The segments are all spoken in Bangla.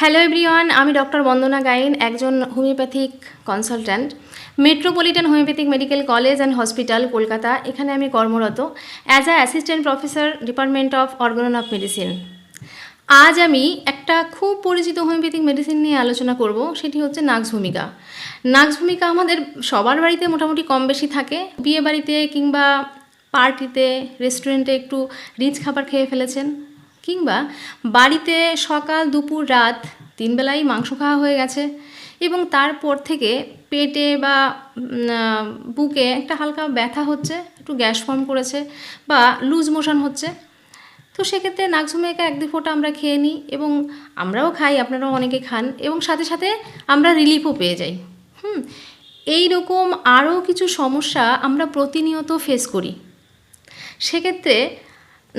হ্যালো এভরিওয়ান আমি ডক্টর বন্দনা গাইন, একজন homeopathic consultant metropolitan homeopathic medical college and hospital Kolkata. এখানে আমি কর্মরত। As a assistant professor department of organon of medicine আজ আমি একটা খুব পরিচিত হোমিওপ্যাথিক মেডিসিন নিয়ে আলোচনা করব, সেটি হচ্ছে নাক্স ভূমিকা নাক্স ভূমিকা আমাদের সবার বাড়িতে মোটামুটি কম বেশি থাকে। বিয়ে বাড়িতে কিংবা পার্টিতে রেস্টুরেন্টে একটু রিচ খাবার খেয়ে ফেলেছেন। কিংবা বাড়িতে সকাল, দুপুর, রাত তিন বেলাই মাংস খাওয়া হয়ে গেছে এবং তারপর থেকে পেটে বা বুকে একটা হালকা ব্যথা হচ্ছে, একটু গ্যাস ফর্ম করেছে বা লুজ মোশন হচ্ছে। তো সেক্ষেত্রে নাকঝুমেকা এক দুই ফোঁটা আমরা খেয়ে নিই এবং আমরাও খাই, আপনারাও অনেকে খান এবং সাথে সাথে আমরা রিলিফও পেয়ে যাই। হুম এই রকম আরও কিছু সমস্যা আমরা প্রতিনিয়ত ফেস করি। সেক্ষেত্রে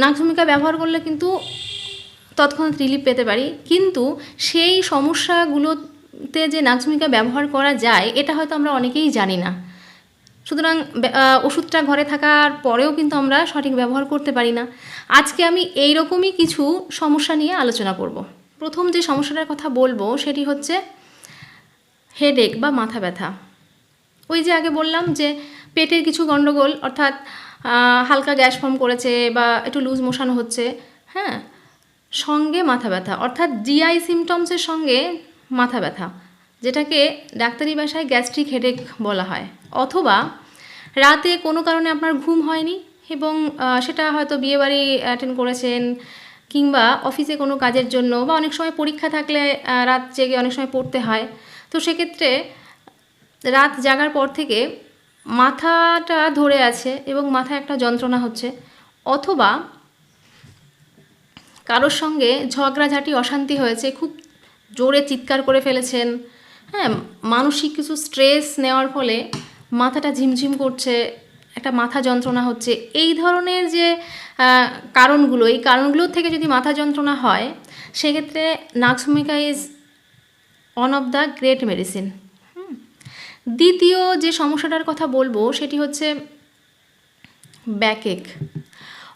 নাকভূমিকা ব্যবহার করলে কিন্তু তৎক্ষণাৎ রিলিফ পেতে পারি। কিন্তু সেই সমস্যাগুলোতে যে নাকভূমিকা ব্যবহার করা যায়, এটা হয়তো আমরা অনেকেই জানি না। সুতরাং ওষুধটা ঘরে থাকার পরেও কিন্তু আমরা সঠিক ব্যবহার করতে পারি না। আজকে আমি এই রকমই কিছু সমস্যা নিয়ে আলোচনা করব। প্রথম যে সমস্যাটার কথা বলব, সেটি হচ্ছে হেডেক বা মাথা ব্যথা। ওই যে আগে বললাম যে পেটের কিছু গণ্ডগোল অর্থাৎ হালকা গ্যাস ফর্ম করেছে বা একটু লুজ মোশন হচ্ছে হ্যাঁ? সঙ্গে মাথা ব্যথা, অর্থাৎ জিআই সিমটমসের সঙ্গে মাথা ব্যথা, যেটাকে ডাক্তারি ভাষায় গ্যাস্ট্রিক হেডেক বলা হয়। অথবা রাতে কোনো কারণে আপনার ঘুম হয়নি এবং সেটা হয়তো বিয়েবাড়ি অ্যাটেন্ড করেছেন কিংবা অফিসে কোনো কাজের জন্য বা অনেক সময় পরীক্ষা থাকলে রাত জেগে অনেক সময় পড়তে হয়। তো সেক্ষেত্রে রাত জাগার পর থেকে মাথাটা ধরে আছে এবং মাথায় একটা যন্ত্রণা হচ্ছে, অথবা কারোর সঙ্গে ঝগড়াঝাটি, অশান্তি হয়েছে, খুব জোরে চিৎকার করে ফেলেছেন হ্যাঁ মানসিক কিছু স্ট্রেস নেওয়ার ফলে মাথাটা ঝিমঝিম করছে, একটা মাথা যন্ত্রণা হচ্ছে। এই ধরনের যে কারণগুলো, এই কারণগুলোর থেকে যদি মাথা যন্ত্রণা হয়, সেক্ষেত্রে নাক্সমিকা is one of the great medicine দ্বিতীয় যে সমস্যাটার কথা বলব, সেটি হচ্ছে ব্যাকেক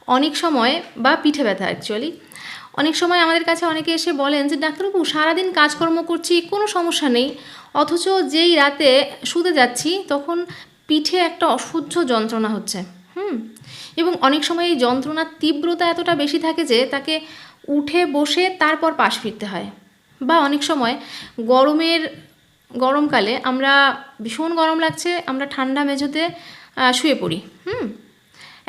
অনেক সময়, বা পিঠে ব্যথা অ্যাকচুয়ালি অনেক সময় আমাদের কাছে অনেকে এসে বলেন যে, ডাক্তারবাবু, সারাদিন কাজকর্ম করছি, কোনো সমস্যা নেই। অথচ যেই রাতে শুতে যাচ্ছি, তখন পিঠে একটা অসহ্য যন্ত্রণা হচ্ছে। হুম? এবং অনেক সময় এই যন্ত্রণার তীব্রতা এতটা বেশি থাকে যে, তাকে উঠে বসে তারপর পাশ ফিরতে হয়। বা অনেক সময় গরমের গরমকালে আমরা ভীষণ গরম লাগছে, আমরা ঠান্ডা মেঝোতে শুয়ে পড়ি, হুম?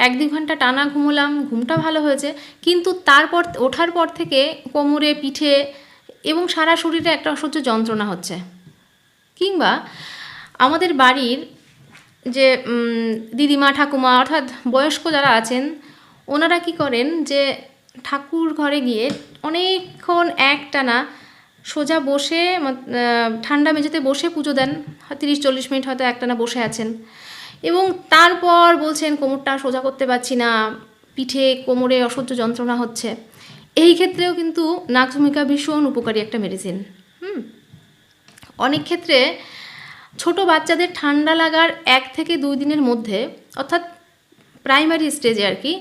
এক দুই ঘণ্টা টানা ঘুমোলাম, ঘুমটা ভালো হয়েছে, কিন্তু তারপর, ওঠার পর থেকে কোমরে, পিঠে এবং সারা শরীরে একটা অসহ্য যন্ত্রণা হচ্ছে। কিংবা আমাদের বাড়ির যে দিদিমা, ঠাকুমা, অর্থাৎ বয়স্ক যারা আছেন, ওনারা কি করেন যে, ঠাকুর ঘরে গিয়ে অনেকক্ষণ একটানা সোজা বসে ঠান্ডা মেঝেতে বসে পুজো দেন। তিরিশ, চল্লিশ মিনিট হয়তো একটানা বসে আছেন। এবং তারপর বলছেন, কোমরটা সোজা করতে পারছি না। পিঠে, কোমরে অসহ্য যন্ত্রণা হচ্ছে। এই ক্ষেত্রেও কিন্তু নাকভূমিকা ভীষণ উপকারী একটা মেডিসিন হুম? অনেক ক্ষেত্রে ছোট বাচ্চাদের ঠান্ডা লাগার এক থেকে দুই দিনের মধ্যে, অর্থাৎ প্রাইমারি স্টেজে আর কি,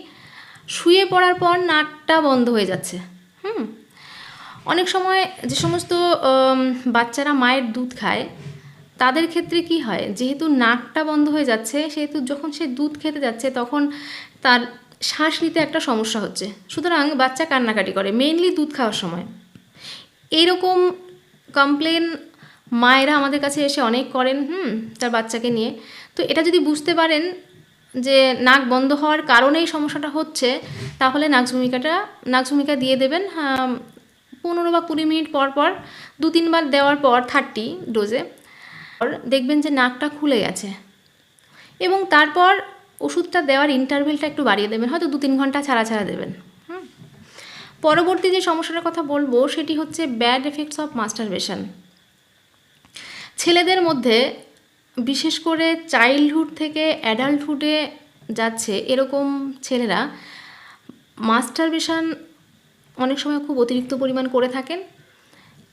শুয়ে পড়ার পর নাকটা বন্ধ হয়ে যাচ্ছে। হুম? অনেক সময় যে সমস্ত বাচ্চারা মায়ের দুধ খায়, তাদের ক্ষেত্রে কি হয়? যেহেতু নাকটা বন্ধ হয়ে যাচ্ছে, সেহেতু যখন সে দুধ খেতে যাচ্ছে, তখন তার শ্বাস নিতে একটা সমস্যা হচ্ছে। সুতরাং বাচ্চা কান্নাকাটি করে মেইনলি দুধ খাওয়ার সময়। এইরকম কমপ্লেন মায়েরা আমাদের কাছে এসে অনেক করেন, হুম, তার বাচ্চাকে নিয়ে। তো এটা যদি বুঝতে পারেন যে নাক বন্ধ হওয়ার কারণেই সমস্যাটা হচ্ছে, তাহলে নাকঝুমিকাটা নাকঝুমিকা দিয়ে দেবেন পনেরো বা কুড়ি মিনিট পর পর, দু তিনবার দেওয়ার পর থার্টি ডোজে দেখবেন যে নাকটা খুলে গেছে। এবং তারপর ওষুধটা দেওয়ার ইন্টারভেলটা একটু বাড়িয়ে দেবেন, হয়তো দু তিন ঘণ্টা ছাড়া ছাড়া দেবেন। পরবর্তী যে সমস্যাটার কথা বলব, সেটি হচ্ছে ব্যাড এফেক্টস অফ মাস্টারবেশন ছেলেদের মধ্যে, বিশেষ করে চাইল্ডহুড থেকে অ্যাডাল্টহুডে যাচ্ছে, এরকম ছেলেরা মাস্টারবেশন অনেক সময় খুব অতিরিক্ত পরিমাণ করে থাকেন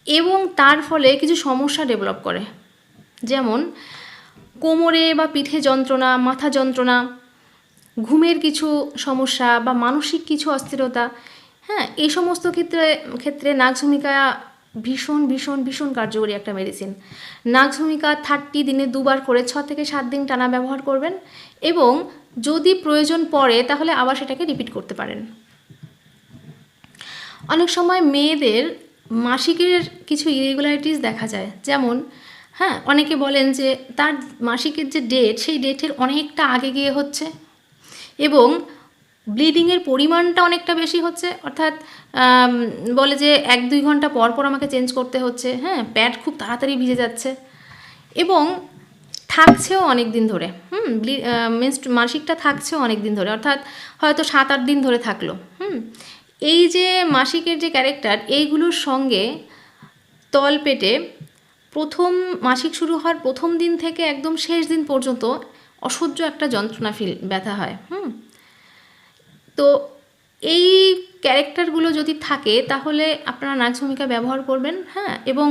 এবং তার ফলে কিছু সমস্যা ডেভেলপ করে। যেমন কোমরে বা পিঠে যন্ত্রণা, মাথা যন্ত্রণা, ঘুমের কিছু সমস্যা বা মানসিক কিছু অস্থিরতা হ্যাঁ এই সমস্ত ক্ষেত্রে ক্ষেত্রে নাকঝুমিকা ভীষণ ভীষণ ভীষণ কার্যকরী একটা মেডিসিন নাক ভূমিকা থার্টি দিনে দুবার করে ছ থেকে সাত দিন টানা ব্যবহার করবেন এবং যদি প্রয়োজন পড়ে তাহলে আবার সেটাকে রিপিট করতে পারেন। অনেক সময় মেয়েদের মাসিকের কিছু ইরেগুলারিটিস দেখা যায়। যেমন হ্যাঁ অনেকে বলেন যে তার মাসিকের যে ডেট সেই ডেটের অনেকটা আগে গিয়ে হচ্ছে এবং ব্লিডিংয়ের পরিমাণটা অনেকটা বেশি হচ্ছে। অর্থাৎ বলে যে এক দুই ঘণ্টা পর পর আমাকে চেঞ্জ করতে হচ্ছে। হ্যাঁ প্যাড খুব তাড়াতাড়ি ভিজে যাচ্ছে। এবং থাকছেও অনেক দিন ধরে। হুম মাসিকটা থাকছেও অনেক দিন ধরে। অর্থাৎ হয়তো সাত আট দিন ধরে থাকল। হুম এই যে মাসিকের যে ক্যারেক্টার এইগুলোর সঙ্গে তল পেটে প্রথম মাসিক শুরু হওয়ার প্রথম দিন থেকে একদম শেষ দিন পর্যন্ত অসহ্য একটা যন্ত্রণা ফিল ব্যথা হয়, হুম? তো এই ক্যারেক্টারগুলো যদি থাকে, তাহলে আপনারা নাচ ভূমিকা ব্যবহার করবেন হ্যাঁ? এবং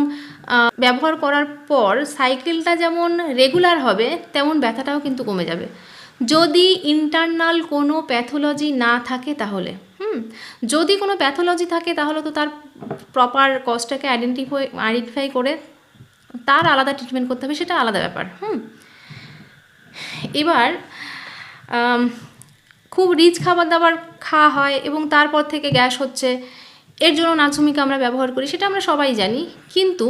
ব্যবহার করার পর সাইকেলটা যেমন রেগুলার হবে, তেমন ব্যথাটাও কিন্তু কমে যাবে। যদি ইন্টারনাল কোনো প্যাথোলজি না থাকে তাহলে, হুম? যদি কোনো প্যাথোলজি থাকে তাহলে তো তার প্রপার কজটাকে আইডেন্টিফাই আইডেন্টিফাই করে তার আলাদা ট্রিটমেন্ট করতে হবে, সেটা আলাদা ব্যাপার, হুম? এবার খুব রিচ খাবার দাবার খাওয়া হয় এবং তারপর থেকে গ্যাস হচ্ছে, এর জন্য নাচুমিকা আমরা ব্যবহার করি, সেটা আমরা সবাই জানি, কিন্তু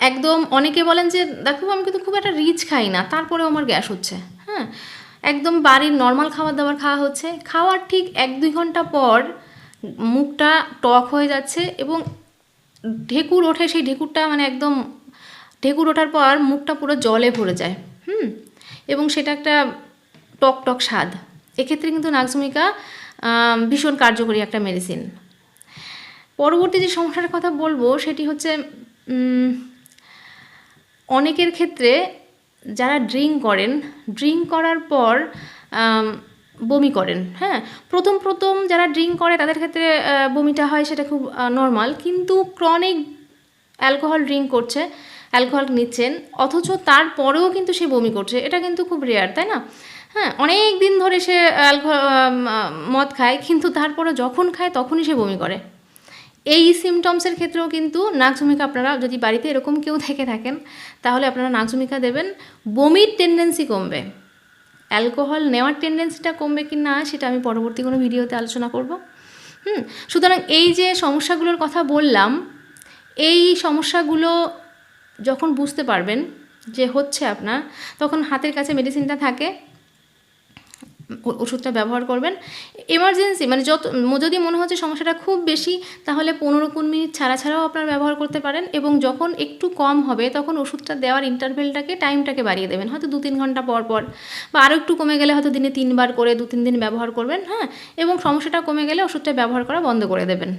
একদম অনেকে বলেন যে, দেখো আমি কিন্তু খুব একটা রিচ খাই না, তারপরেও আমার গ্যাস হচ্ছে। হ্যাঁ একদম বাড়ির নর্মাল খাবার দাবার খাওয়া হচ্ছে। খাওয়ার ঠিক এক দুই ঘণ্টা পর মুখটা টক হয়ে যাচ্ছে এবং ঢেকুর ওঠে, সেই ঢেকুরটা মানে একদম ঢেকুর ওঠার পর মুখটা পুরো জলে ভরে যায়, হুম? এবং সেটা একটা টক টক স্বাদ। এক্ষেত্রে কিন্তু নাগজমিকা ভীষণ কার্যকরী একটা মেডিসিন পরবর্তী যে সমস্যার কথা বলব, সেটি হচ্ছে অনেকের ক্ষেত্রে যারা ড্রিঙ্ক করেন, ড্রিঙ্ক করার পর বমি করেন হ্যাঁ? প্রথম প্রথম যারা ড্রিঙ্ক করে, তাদের ক্ষেত্রে বমিটা হয় সেটা খুব নর্মাল। কিন্তু ক্রনিক অ্যালকোহল ড্রিঙ্ক করছে, অ্যালকোহল নিচ্ছেন, অথচ তারপরেও কিন্তু সে বমি করছে। এটা কিন্তু খুব রেয়ার, তাই না? হ্যাঁ অনেক দিন ধরে সে অ্যালকোহল মদ খায়, কিন্তু তারপরে যখন খায়, তখনই সে বমি করে। এই সিমটমসের ক্ষেত্রেও কিন্তু নাকজুমিকা আপনারা যদি বাড়িতে এরকম কেউ থেকে থাকেন, তাহলে আপনারা নাকজুমিকা দেবেন। বমির টেন্ডেন্সি কমবে। অ্যালকোহল নেওয়ার টেন্ডেন্সিটা কমবে কি না, সেটা আমি পরবর্তী কোনো ভিডিওতে আলোচনা করব। হুম, সুতরাং এই যে সমস্যাগুলোর কথা বললাম, এই সমস্যাগুলো যখন বুঝতে পারবেন যে হচ্ছে আপনার, তখন হাতের কাছে মেডিসিনটা থাকে। ওষুধটা ব্যবহার করবেন। এমার্জেন্সি মানে যত যদি মনে হচ্ছে সমস্যাটা খুব বেশি, তাহলে পনেরো কুড়ি মিনিট ছাড়া ছাড়াও আপনারা ব্যবহার করতে পারেন এবং যখন একটু কম হবে, তখন ওষুধটা দেওয়ার ইন্টারভেলটাকে টাইমটাকে বাড়িয়ে দেবেন। হয়তো দু তিন ঘণ্টা পর পর বা আরও একটু কমে গেলে হয়তো দিনে তিনবার করে দু তিন দিন ব্যবহার করবেন হ্যাঁ? এবং সমস্যাটা কমে গেলে ওষুধটা ব্যবহার করা বন্ধ করে দেবেন।